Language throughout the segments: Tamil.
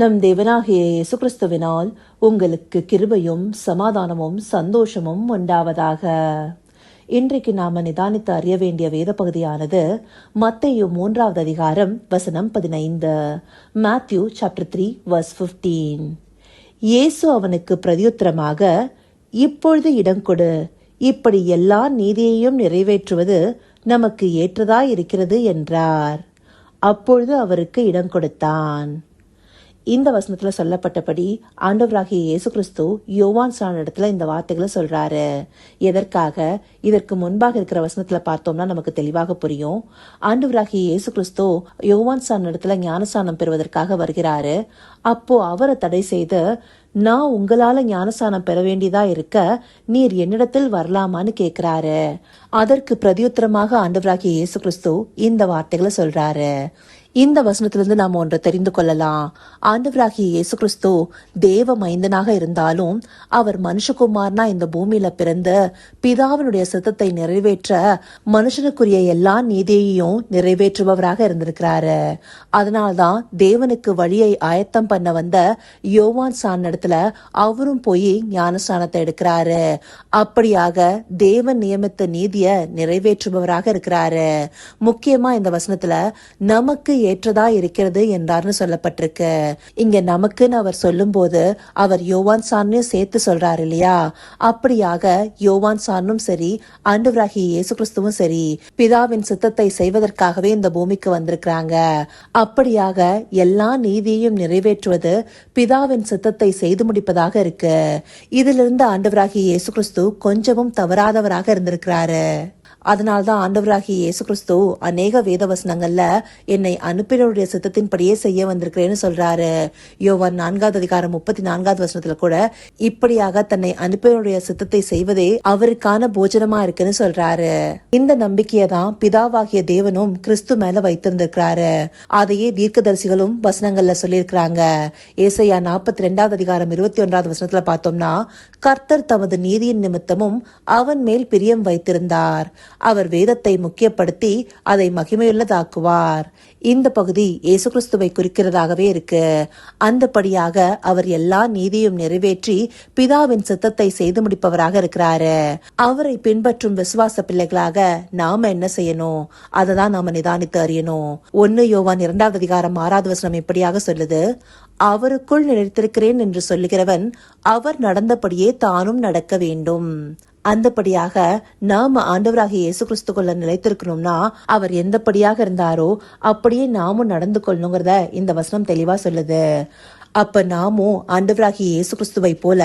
நம் தேவனாகிய இயேசு கிறிஸ்துவினால் உங்களுக்கு கிருபையும் சமாதானமும் சந்தோஷமும் உண்டாவதாக. இன்றைக்கு நாம நிதானித்து அறிய வேண்டிய வேத பகுதியானது மத்தையு மூன்றாவது அதிகாரம் வசனம் பதினைந்து. Matthew chapter three verse fifteen இயேசு அவனுக்கு பிரதியுத்தரமாக இப்பொழுது இடம் கொடு. இப்படி எல்லா நீதியையும் நிறைவேற்றுவது நமக்கு ஏற்றதாய் இருக்கிறது என்றார். அப்பொழுது அவருக்கு இடம் கொடுத்தான். இந்த வசனத்துல சொல்லப்பட்டபடி ஆண்டவராகிய இயேசு கிறிஸ்து யோவான் சாணத்துல இடத்துல இந்த வார்த்தைகளை சொல்றாரு. எதற்காக? இதற்கு முன்பாக இருக்கிற வசனத்துல பார்த்தோம்னா நமக்கு தெளிவாக புரியும். ஆண்டவராகிய இயேசு கிறிஸ்து யோவான் சாணத்துல இடத்துல ஞானஸ்தானம் பெறுவதற்காக வருகிறாரு. அப்போ அவரை தடை செய்து நான் உங்களால ஞானஸ்தானம் பெற வேண்டியதா இருக்க நீர் என்னிடத்தில் வரலாமான்னு கேக்குறாரு. அதற்கு பிரதியுத்தரமாக ஆண்டவராகிய இயேசு கிறிஸ்து இந்த வார்த்தைகளை சொல்றாரு. இந்த வசனத்திலிருந்து நாம் ஒன்றை தெரிந்து கொள்ளலாம். ஆண்டவராகிய இயேசு கிறிஸ்து தேவ மைந்தனாக இருந்தாலும் அவர் மனுஷகுமார்னா இந்த பூமியில பிறந்து பிதாவினுடைய சித்தத்தை நிறைவேற்ற மனுஷனுக்குரிய எல்லா நீதியையும் நிறைவேற்றுபவராக இருந்திருக்கிறாரு. அதனால்தான் தேவனுக்கு வழியை ஆயத்தம் பண்ண வந்த யோவான் சான் இடத்துல அவரும் போய் ஞானஸ்தானத்தை எடுக்கிறாரு. அப்படியாக தேவன் நியமித்த நீதிய நிறைவேற்றுபவராக இருக்கிறாரு. முக்கியமா இந்த வசனத்துல நமக்கு ஏற்றதா இருக்கிறது என்றார்னு சொல்லப்பட்டிருக்கு. இங்க நமக்குன்னு அவர் சொல்லும்போது அவர் யோவான் சான்னையும் சேர்த்து சொல்றாரு இல்லையா? அப்படியாக யோவான் சான்னும் சரி ஆண்டவராகிய இயேசு கிறிஸ்துவும் சரி பிதாவின் சித்தத்தை செய்வதற்காகவே இந்த பூமிக்கு வந்திருக்கிறாங்க. அப்படியாக எல்லா நீதியையும் நிறைவேற்றுவது பிதாவின் சித்தத்தை செய்து முடிப்பதாக இருக்கு. இதிலிருந்து ஆண்டவராகிய இயேசு கிறிஸ்து கொஞ்சமும் தவறாதவராக இருந்திருக்கிறாரு. அதனால்தான் ஆண்டவராகிய இயேசு கிறிஸ்து அநேக வேத வசனங்கள்ல என்னை அனுப்பினருடைய சித்தத்தின்படியே செய்ய வந்திருக்கிறேன்னு சொல்றாரு. யோவான் நான்காவது அதிகாரம் முப்பத்தி நான்காவது வசனத்துல கூட இப்படியாக தன்னை அனுப்பினருடைய சித்தத்தை செய்வதே அவருக்கான போஜனமா இருக்குன்னு சொல்றாரு. இந்த நம்பிக்கையை தான் பிதாவாகிய தேவனும் கிறிஸ்து மேல வைத்திருந்திருக்கிறாரு. அதையே தீர்க்கதரிசிகளும் வசனங்கள்ல சொல்லியிருக்கிறாங்க. ஏசையா நாற்பத்தி ரெண்டாவது அதிகாரம் இருபத்தி ஒன்றாவது வசனத்துல பார்த்தோம்னா கர்த்தர் தமது நீதியின் நிமித்தமும் அவன் மேல் பிரியம் வைத்திருந்தார். அவர் வேதத்தை முக்கியப்படுத்தி அதை மகிமையுள்ளதாக்குவார். இந்த பகுதி இயேசு கிறிஸ்துவை குறிக்கிறதாகவே இருக்கு. அந்தபடியாக அவர் எல்லா நீதியும் நிறைவேற்றி பிதாவின் சித்தத்தை செய்து முடிப்பவராக இருக்கிறாரு. அவரை பின்பற்றும் விசுவாச பிள்ளைகளாக நாம என்ன செய்யணும்? அதை தான் நாம நிதானித்து அறியணும். ஒன்னு யோவான் இரண்டாவது அதிகாரம் ஆறாவது வசனம் இப்படியாக சொல்லுது. அவருக்குள் நினைத்திருக்கிறேன் என்று சொல்லுகிறவன் அவர் நடந்தபடியே தானும் நடக்க வேண்டும். அந்தபடியாக நாம ஆண்டவராகிய இயேசு கிறிஸ்துக்குள்ள நிலைத்திருக்கணும்னா அவர் எந்தபடியாக இருந்தாரோ அப்படியே நாமும் நடந்து கொள்ளணுங்கிறத இந்த வசனம் தெளிவா சொல்லுது. அப்ப நாமும் ஆண்டவராகிய இயேசு கிறிஸ்துவை போல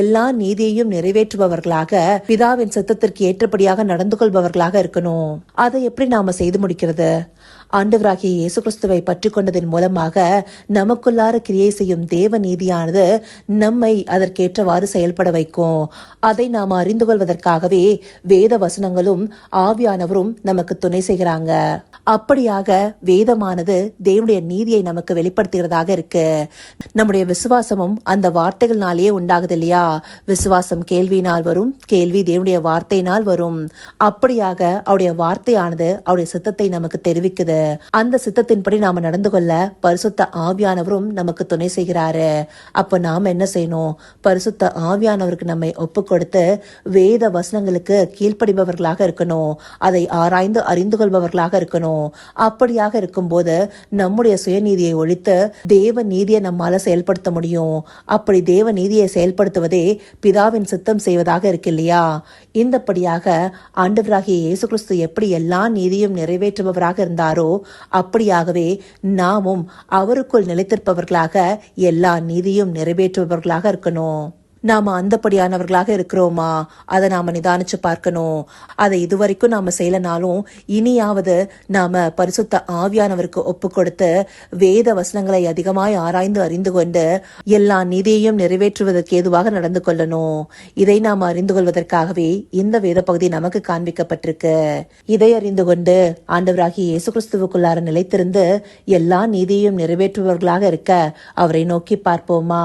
எல்லா நீதியையும் நிறைவேற்றுபவர்களாக பிதாவின் சத்தத்திற்கு ஏற்றபடியாக நடந்து கொள்பவர்களாக இருக்கணும். அதை எப்படி நாம செய்து முடிக்கிறது? ஆண்டவராகிய இயேசு கிறிஸ்துவை பற்றி கொண்டதன் மூலமாக நமக்குள்ளார கிரியை செய்யும் தேவ நீதியானது நம்மை அதற்கேற்றவாறு செயல்பட வைக்கும். அதை நாம் அறிந்து கொள்வதற்காகவே வேத வசனங்களும் ஆவியானவரும் நமக்கு துணை செய்கிறாங்க. அப்படியாக வேதமானது தேவனுடைய நீதியை நமக்கு வெளிப்படுத்துகிறதாக இருக்கு. நம்முடைய விசுவாசமும் அந்த வார்த்தைகள்னாலேயே உண்டாகுது இல்லையா? விசுவாசம் கேள்வியினால் வரும் கேள்வி தேவனுடைய வார்த்தையினால் வரும். அப்படியாக அவருடைய வார்த்தையானது அவருடைய சித்தத்தை நமக்கு தெரிவிக்குது. அந்த சித்தத்தின்படி நாம நடந்து கொள்ள பரிசுத்த ஆவியானவரும் நமக்கு துணை செய்கிறாரு. அப்ப நாம என்ன செய்யணும்? பரிசுத்த ஆவியானவருக்கு நம்மை ஒப்பு கொடுத்து வேத வசனங்களுக்கு கீழ்ப்படிபவர்களாக இருக்கணும். அதை ஆராய்ந்து அறிந்து கொள்பவர்களாக இருக்கணும். அப்படியாக இருக்கும்போது நம்முடைய சுயநீதியை ஒழித்து தேவ நீதியை நம்மால செயல்படுத்த முடியும். அப்படி தேவ நீதியை செயல்படுத்துவதே பிதாவின் சித்தம் செய்வதாக இருக்கு இல்லையா? இந்தபடியாக ஆண்டவராகிய இயேசு கிறிஸ்து எப்படி எல்லா நீதியும் நிறைவேற்றுபவராக இருந்தாரோ அப்படியாகவே நாமும் அவருக்குள் நிலைத்திருப்பவர்களாக எல்லா நீதியும் நிறைவேற்றுபவர்களாக இருக்கணும். நாம அந்தப்படியானவர்களாக இருக்கிறோமா? அதை நாம நிதானிச்சு பார்க்கணும். அதை இதுவரைக்கும் நாம செய்யலனாலும் இனியாவது நாம பரிசுத்த ஆவியானவருக்கு ஒப்பு கொடுத்து வேத வசனங்களை அதிகமாய் ஆராய்ந்து அறிந்து கொண்டு எல்லா நீதியையும் நிறைவேற்றுவதற்கு ஏதுவாக நடந்து கொள்ளணும். இதை நாம் அறிந்து கொள்வதற்காகவே இந்த வேத பகுதி நமக்கு காண்பிக்கப்பட்டிருக்கு. இதை அறிந்து கொண்டு ஆண்டவராகி இயேசு கிறிஸ்துவுக்குள்ளார நிலைத்திருந்து எல்லா நீதியையும் நிறைவேற்றுபவர்களாக இருக்க அவரை நோக்கி பார்ப்போமா?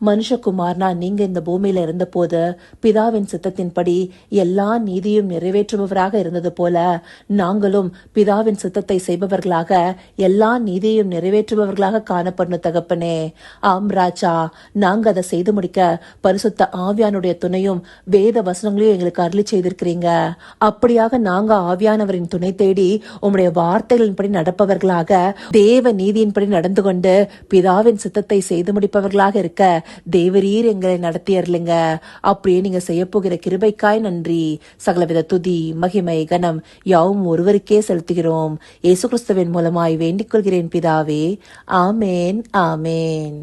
மனுஷகுமார்னா நீங்க இந்த பூமியில இருந்தபோது பிதாவின் சித்தத்தின்படி எல்லா நீதியும் நிறைவேற்றுபவராக இருந்தது போல நாங்களும் பிதாவின் சித்தத்தை செய்பவர்களாக எல்லா நீதியையும் நிறைவேற்றுபவர்களாக காணப்படணும் தகப்பனே. ஆம் ராஜா நாங்க அதை செய்து முடிக்க பரிசுத்த ஆவியானுடைய துணையும் வேத வசனங்களையும் எங்களுக்கு அருளி செய்திருக்கிறீங்க. அப்படியாக நாங்க ஆவியானவரின் துணை தேடி உம்முடைய வார்த்தைகளின்படி நடப்பவர்களாக தேவ நீதியின்படி நடந்து கொண்டு பிதாவின் சித்தத்தை செய்து முடிப்பவர்களாக இருக்க தேவரீர் எங்களை நடத்தியர்லிங்க அப்படியே நீங்க செய்ய போகிற கிருபைக்காய் நன்றி. சகலவித துதி மகிமை கனம் யாவும் ஒருவருக்கே செலுத்துகிறோம். இயேசு கிறிஸ்துவின் மூலமாய் வேண்டிக் கொள்கிறேன் பிதாவே. ஆமேன் ஆமேன்.